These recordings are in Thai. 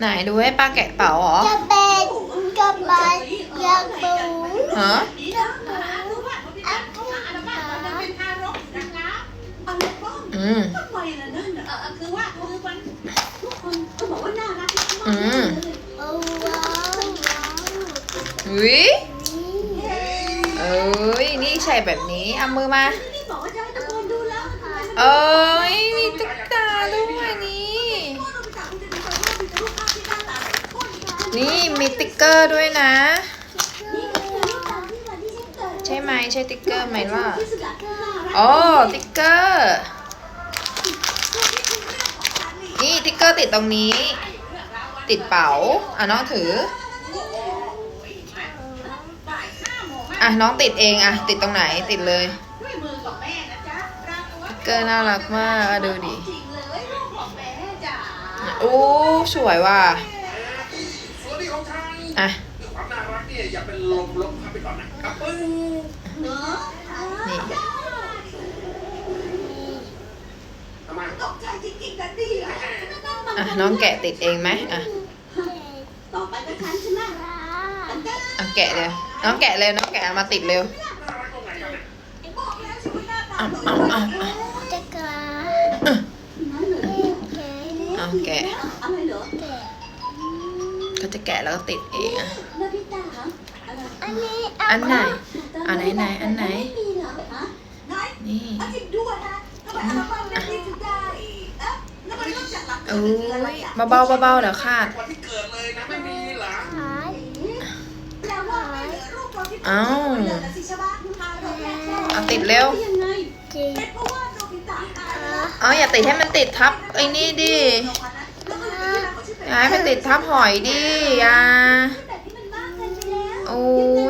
ไหนดูให้ป้าแกะเป๋าเหรอจะเป็นกระบะยาบูฮะอัพขาอืมทำไมล่ะนั่นน่ะเออคือว่าคือมันทุกคนก็บอกว่าน่ารักอืมโอ้ว้าววิเอ้ย นี่ใส่แบบนี้เอามือมานี่บอกว่าจะให้ตะโกนดูแล้วทำไมเอ้ย มีตุ๊กตาด้วยนี่ นี่มีติ๊กเกอร์ด้วยนะ ใช่ไหมใช่ติ๊กเกอร์ไหมล่ะที่สุดอะน่ารักอ๋อติ๊กเกอร์ นี่ติ๊กเกอร์ติดตรงนี้ ติดเป๋าอะน้องถืออะน้องติดเองอะติดตรงไหนติดเลยติ๊กเกอร์น่ารักมากดูดิโอ้สวยว่ะ องฉันอะด้วยความน่ารักเนี่ยอย่าเป็นลมลมพับไปก่อนนะครับปึ้งเนอะนี่ทำไมตกใจจริงๆนะดีอะอะน้องแกะติดเองไหมอะต่อไปก็ฉันใช่ไหมอะแกะเลยน้องแกะเร็วน้องแกะเอามาติดเร็วน่ารักตรงไหนกันเนี่ยบอกแล้วใช่ไหมหน้าตาเอาหล่เอาอเอาเอาจะกระนั่นเหรอเก๋เอาแกะ จะแกะแล้วก็ติดเองอะนาฬิกาเหรออะไรอันนี้อันไหนอันไหนไหนอันไหนไม่มีเหรอฮะไหนนี่เอาจริงด้วยนะทำไมอัลบั้มเล่มนี้ถึงได้เอ๊ะแล้วมันนอกจากหลักโอ้ยเบาๆเบาๆเดี๋ยวขาดวันที่เกิดเลยนะไม่มีเหรอขายแปลว่าไม่เหลือรูปตอนที่เอ้าเหลือแต่สิใช่ปะพาเราแค่แค่เอาติดเร็วยังไงจริงเป็นเพราะว่าโนบิตะตายแล้วเอาอย่าติดให้มันติดทับไอ้นี่ดิอ ย่าให้มันติดทับหอยดิอย่าแบบนี้มันมากเกินไปแล้วโอ้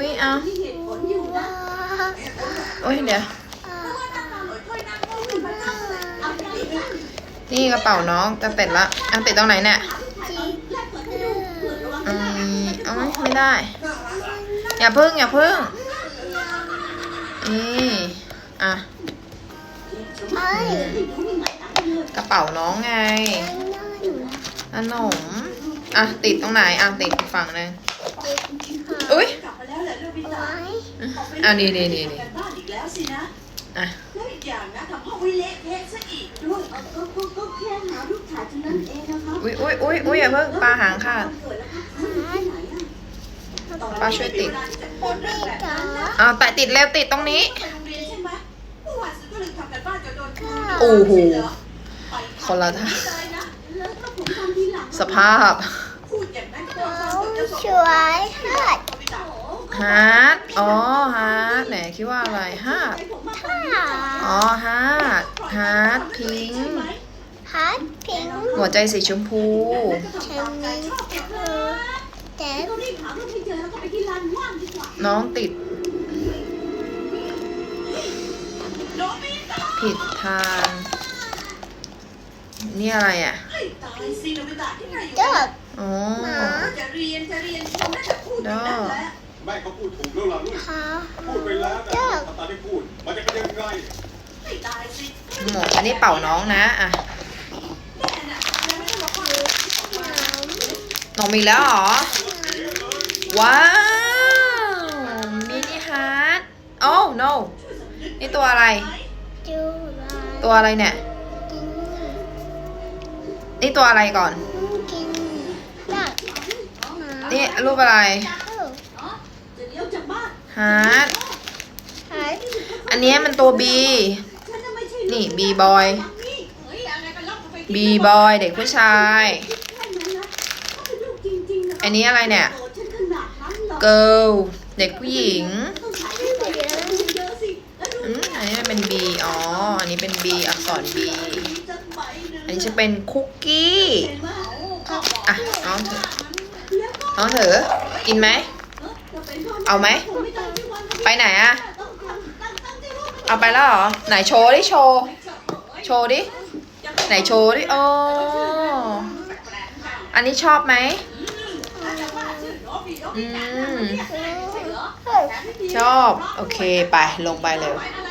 ยเอามีเหตุผลอยู่นะว้าวโอ้ยเดี๋ยวเพราะว่าหน้าตาเหมือนถ้วยน้ำร้อนเป็นประจำเลยเอาไปดิค่ะนี่กระเป๋าน้องจะติดละอะติดตรงไหนเนี่ยจริงแลกเปิดให้ดูเผื่อระวังอืจะหน้ามเอาไหมไม่ได้ อย่าพึ่งอย่าพึ่ง นี่ อะเอ้ยกระเป๋าน้องไงนั่น ขนม อะ ติดตรงไหน อะ ติดอีกฝั่งหนึงติดขาอุ้ยกลับมาแล้วเหรอโนบิตะไว้อะนี่นี่นี่นี่กันบ้านอีกแล้วสินะอะ แล้วอีกอย่างนะทำห้องไว้เละเทะซะอีกด้วยเออก็ก็ก็แค่หารูปถ่ายเท่านั้นเองนะครับอุ้ยอุ้ยอุ้ยอุ้ยอย่าเพิ่งปลาหางขาดเกิดแล้วครับที่ไหนอะป้าช่วยติดเบบี้จ๋าเอาแต่ติดเร็วติดตรงนี้ ไปโรงเรียนใช่ไหมเมื่อวานซื้อก็ลืมทำกันบ้านจะโดนครูโอ้โห ไปทำคนละท่าเสภาพพูดอย่างนั้นก็โอ้ฟังกับเจ้าของสวยฮาดฮาร์ดอ๋อฮาร์ดไหนคิดว่าอะไรฮาร์ดค่ะอ๋อฮาร์ดฮาร์ดพิงค์ฮาร์ดพิงค์หัวใจสีชมพูฉันนี้คือแต่ก็รีบหาเพื่อนให้เจอแล้วก็ไปที่ร้านว่างดีกว่าน้องติดโนบิตะผิดทาง นี่อะไรอะเฮ้ยตายสิโนบิตะที่ไหนอยู่เด็กอ๋อจะเรียนจะเรียนคงได้แต่พูดอย่างนั้นแหละแม่เขาพูดถูกแล้วล่ะลูกขาพูดไปแล้วแต่เด็กถ้าตาได้พูด มันจะเป็นยังไงไม่ตายสิหมดอันนี้เป่าน้องนะอะแม่น่ะยังไม่ได้บอกว่าน้องมีแล้วเหรอ ว้าว มินิฮาร์ดโอ้ no นี่ตัวอะไรจูราตัวอะไรเนี่ยกิน นี่ตัวอะไรก่อนนี่รูปอะไร ฮาร์ดอันนี้มันตัวบี นี่บีบอย บีบอยเด็กผู้ชาย อันนี้อะไรเนี่ย เกิลเด็กผู้หญิงอันนี้มันเป็นบีอ๋อ อันนี้เป็นบีอักษรบี อันนี้จะเป็นคุกกี้เห็นไหมอะน้องถือน้องถือกินไหมเอาไหมไปไหนอะเอาไปแล้วเหรอไหนโชว์ดิโชว์โชว์ดิไหนโชว์ดิโอ้อันนี้ชอบไหมอืมชอบ โอเค ไป ลงไปเร็วไป